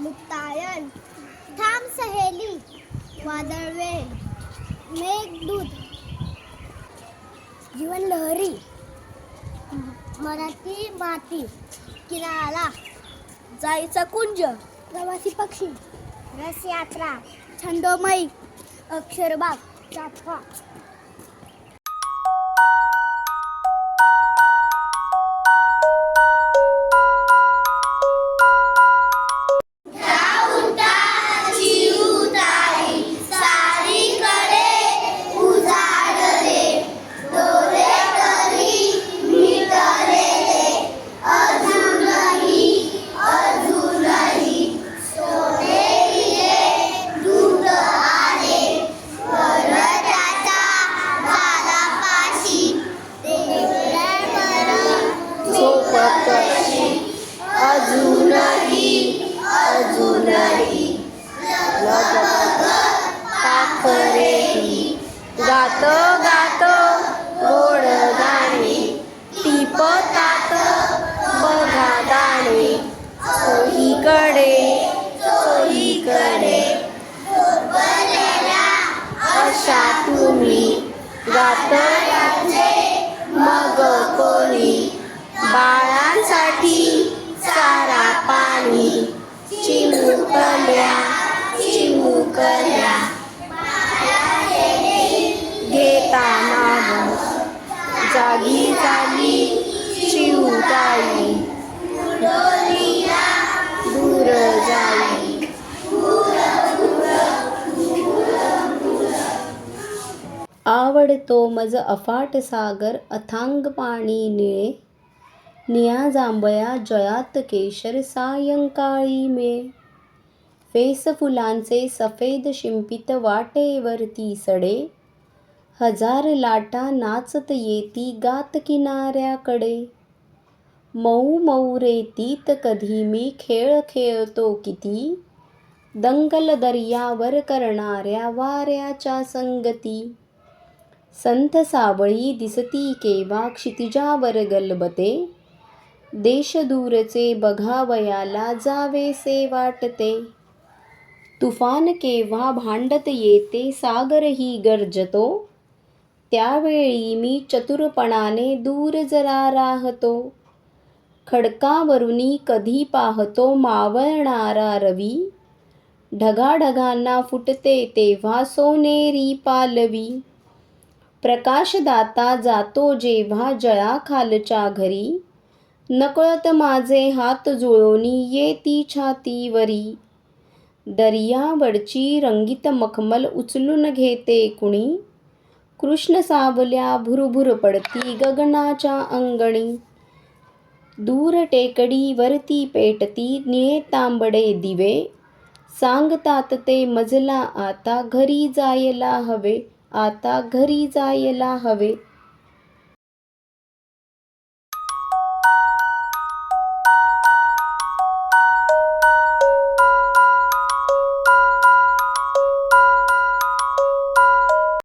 मुक्तायन थांब सहेली वादळवे मेघदूत जीवन लहरी मराठी माती किनारा जाईचा कुंज प्रवासी पक्षी रसयात्रा छंदोमयी अक्षरबाग चाफा अजूनही अजूनही पाखरेही गात गात गोड गाणे टिपतात बघा दाणे सोहीकडे सोहीकडे अशा तुम्ही गात मग कोणी बाळांसाठी सारा पाणी चिमुकल्या चिमुकल्या. घेताना जागी झाली चिवताई दूर जाई. आवडतो मज अफाट सागर अथांग पाणी निळे. निया जांभया जयात केशर सायंकाळी मे. फेस फुलांचे सफेद शिंपित वाटेवरती सडे. हजार लाटा नाचत येती गात किनाऱ्याकडे. मऊ मऊ रेतीत कधी मी खेळ खेळतो किती. दंगल दर्यावर करणाऱ्या वाऱ्याच्या संगती. संत सावळी दिसती केव्हा क्षितिजावर गलबते. देशदूरचे बघावयाला जावेसे वाटते. तुफान केव्हा भांडत येते सागरही गर्जतो. त्यावेळी मी चतुरपणाने दूर जरा राहतो. खडकावरुनी कधी पाहतो मावळणारा रवी. ढगाढगांना फुटते तेव्हा सोनेरी पालवी. प्रकाशदाता जातो जेव्हा जळाखालच्या घरी. नकळत माझे हात जुळवणी येती छातीवरी दर्यावरची रंगीत मखमल उचलून घेते कुणी? कृष्ण सावल्या भुरभुर पडती गगनाच्या अंगणी. दूर टेकडी वरती पेटती निळे तांबडे दिवे. सांगतात ते मजला आता घरी जायला हवे आता घरी जायला हवे.